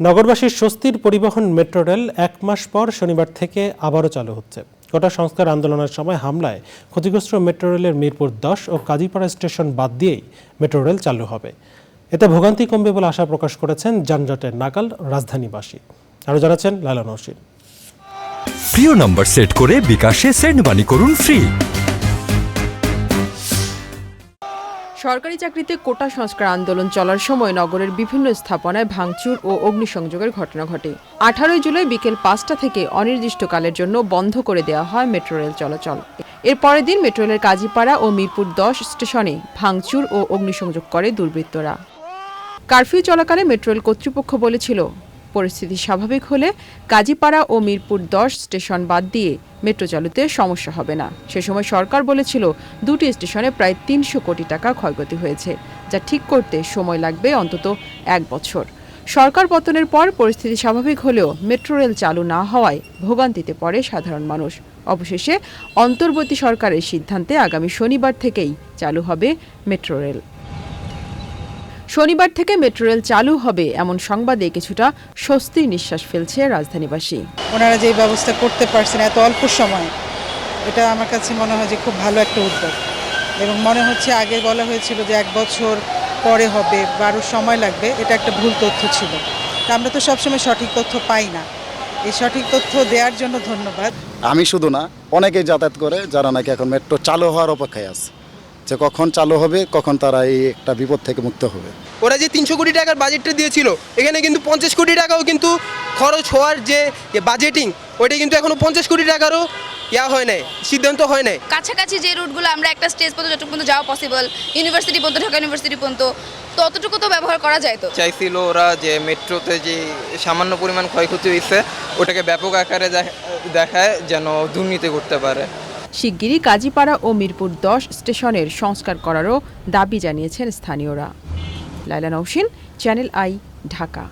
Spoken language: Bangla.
নগরবাসীর স্বস্তির পরিবহন মেট্রো রেল এক মাস পর শনিবার থেকে আবারও চালু হচ্ছে। গোটা সংস্কার আন্দোলনের সময় হামলায় ক্ষতিগ্রস্ত মেট্রো রেলের মিরপুর দশ ও কাজীপাড়া স্টেশন বাদ দিয়েই মেট্রো রেল চালু হবে। এতে ভোগান্তি কমবে বলে আশা প্রকাশ করেছেন যানজটের নাগাল রাজধানীবাসী। আরও জানাচ্ছেন লালা নৌসিন প্রিয় নম্বর সেট করে বিকাশে সেন্ড মানি করুন ফ্রি। সরকারি চাকরিতে কোটা সংস্কার আন্দোলন চলার সময় নগরের বিভিন্ন স্থাপনায় ভাঙচুর ও অগ্নিসংযোগের ঘটনা ঘটে। আঠারোই জুলাই বিকেল পাঁচটা থেকে অনির্দিষ্টকালের জন্য বন্ধ করে দেওয়া হয় মেট্রো রেল চলাচল। এর পরের দিন মেট্রো রেলের কাজীপাড়া ও মিরপুর দশ স্টেশনে ভাঙচুর ও অগ্নিসংযোগ করে দুর্বৃত্তরা। কারফিউ চলাকালে মেট্রো রেল কর্তৃপক্ষ বলেছিল পরিস্থিতি স্বাভাবিক হলে কাজীপাড়া ও মিরপুর দশ স্টেশন বাদ দিয়ে মেট্রো চালুতে সমস্যা হবে না। সে সময় সরকার বলেছিল দুটি স্টেশনে প্রায় তিনশো কোটি টাকা ক্ষয়ক্ষতি হয়েছে, যা ঠিক করতে সময় লাগবে অন্তত এক বছর। সরকার পতনের পর পরিস্থিতি স্বাভাবিক হলেও মেট্রো রেল চালু না হওয়ায় ভোগান্তিতে পড়ে সাধারণ মানুষ। অবশেষে অন্তর্বর্তী সরকারের সিদ্ধান্তে আগামী শনিবার থেকেই চালু হবে মেট্রো রেল। শনিবার থেকে মেট্রো রেল চালু হবে এমন সংবাদে কিছুটা স্বস্তির নিঃশ্বাস ফেলছে রাজধানীবাসী। ওনারা যে ব্যবস্থা করতে পারছেন এত অল্প সময়ে এটা আমার কাছে মনে হয় যে খুব ভালো একটা উদ্যোগ। এবং মনে হচ্ছে আগে বলা হয়েছিল যে এক বছর পরে হবে বারো সময় লাগবে এটা একটা ভুল তথ্য ছিল। তা আমরা তো সবসময় সঠিক তথ্য পাই না। এই সঠিক তথ্য দেওয়ার জন্য ধন্যবাদ। আমি শুধু না অনেকেই যাতায়াত করে যারা নাকি এখন মেট্রো চালু হওয়ার অপেক্ষায় আছে। যে কখন চালু হবে কখন তারা এই একটা বিপদ থেকে মুক্ত হবে। ওরা যে তিনশো কোটি টাকার বাজেটটা দিয়েছিল এখানে কিন্তু পঞ্চাশ কোটি টাকাও কিন্তু খরচ হওয়ার যে বাজেটিং ওইটা কিন্তু এখনও পঞ্চাশ কোটি টাকারও ইয়া হয় নাই সিদ্ধান্ত হয় নাই। কাছাকাছি যে রুটগুলো আমরা একটা স্টেজ পর্যন্ত যতটুকু পর্যন্ত যাওয়া পসিবল ইউনিভার্সিটি পর্যন্ত ঢাকা ইউনিভার্সিটি পর্যন্ত ততটুকু তো ব্যবহার করা যায় তো? চাইছিল ওরা যে মেট্রোতে যে সামান্য পরিমাণ ক্ষয়ক্ষতি হয়েছে ওটাকে ব্যাপক আকারে দেখ- দেখায় যেন দুর্নীতি করতে পারে। শিগগিরই কাজীপাড়া ও মিরপুর দশ স্টেশনের সংস্কার করারও দাবি জানিয়েছেন স্থানীয়রা। Laila Nousin Channel I, Dhaka.